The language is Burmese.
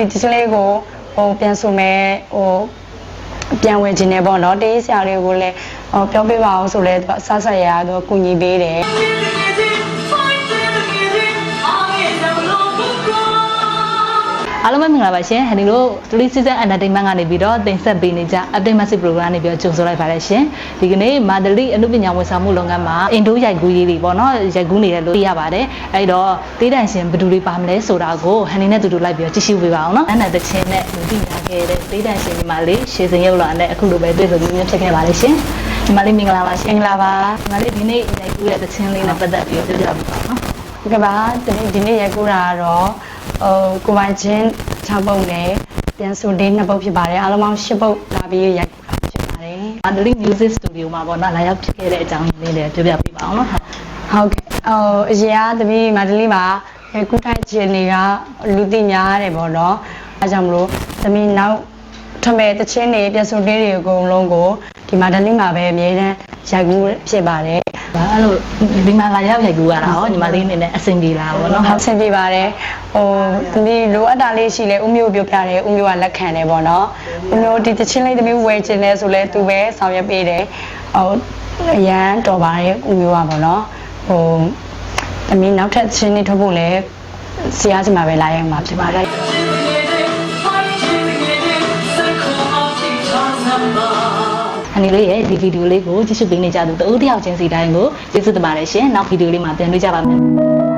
ဒီတချင်းလေးကိုဟိုပြန်ဆိုမဲ့ဟိုပြန်ဝင်ခြင်းနဲ့ပေါ့နော်တေးဆရာလေးကိုလည်းဟိုပြောပြပါအောင်ဆိုလဲသူကဆဆရရသူကကူညီပေးတယ် အားလုံးပဲမင်္ဂလာပါရှင်ဟန်ဒီလို3 season entertainment ကနေပြီးတော့တင်ဆက်ပေးနေကြ update message program နေပြီးတော့ကြိုဆိုလိုက်ပါတယ်ရှင်ဒီကနေ့မာဒလီအမှုပညာဝန်ဆောင်မှုလုပ်ငန်းမှာအင်ဒိုရိုက်ကူးရေးတွေပေါ့နော်ရိုက်ကူးနေတယ်လို့သိရပါတယ်အဲ့တော့တေးတန်ရှင်ဘယ်သူတွေပါမလဲဆိုတာကိုဟန်ဒီနဲ့တူတူလိုက်ပြီးတော့ကြည့်ရှုပေးပါအောင်နော်အန်နာတချင်းနဲ့လူသိညာခဲ့တဲ့တေးတန်ရှင်ဒီမှာလေးရှေစင်ရုပ်လာနဲ့အခုလိုပဲတွေ့ဆုံမျိုးမျိုးဖြစ်ခဲ့ပါတယ်ရှင်ဒီမှာလေးမင်္ဂလာပါရှင်မင်္ဂလာပါဒီမှာလေးဒီနေ့ရိုက်ကူးတဲ့တချင်းလေးနဲ့ပတ်သက်ပြီးတော့ပြောပြပါမယ်နော်ဟုတ်ကဲ့ပါဒီနေ့ဒီနေ့ရိုက်ကူးတာကတော့ ဟိုကိုပိုင်ချင်း6ပုတ်နဲ့ပြန်ဆိုလေး2ပုတ်ဖြစ်ပါတယ်အားလုံးပေါင်း10ပုတ်လာပြီးရိုက်ကူးတာဖြစ်ပါတယ်။မာဒလီ Music Studio မှာပေါ့နော်လာရောက်ဖြစ်ခဲ့တဲ့အကြောင်းရင်းလေးလည်းပြောပြပေးပါအောင်နော်။ဟုတ်ကဲ့ဟိုအရင်ကတပီးမာဒလီမှာရိုက်ကူးထိုက်ခြင်းတွေကလူသိများတယ်ပေါ့နော်အဲကြောင့်မလို့တမီးနောက်ထမဲ့တချင်းတွေပြန်ဆိုလေးတွေအကုန်လုံးကိုဒီမာဒလီမှာပဲအမြဲတမ်း ရိုက်ကူးဖြစ်ပါတယ်ဒါအဲ့လိုဒီမှာလာရောက်ရိုက်ကူရတာဟောညီမလေးအနေနဲ့အဆင်ပြေလာပေါ့နော်ဟုတ်ဆင်ပြေပါတယ်ဟိုသမီးလိုအပ်တာလေးရှိလဲဦးမျိုးပြောပြတယ်ဦးမျိုးကလက်ခံတယ်ပေါ့နော်ဦးမျိုးဒီတချင်းလေးသမီးဝယ်ခြင်းလဲဆိုလဲသူပဲဆောင်ရွက်ပေးတယ်ဟိုအရန်တော်ပါတယ်ဦးမျိုးကပေါ့နော်ဟိုသမီးနောက်ထပ်ချင်းလေးထုတ်ဖို့လဲဆရာစီမှာပဲလာရမှာဖြစ်ပါတယ်။အ န်ဒီလေးရဲ့ဒီဗီဒီယိုလေးကိုကြည့်ရှုပေးနေကြသူတဦးတစ်ယောက်ချင်းစီတိုင်းကိုကျေးဇူးတင်ပါတယ်ရှင်။နောက်ဗီဒီယိုလေးမှာပြန်တွေ့ကြပါမယ်။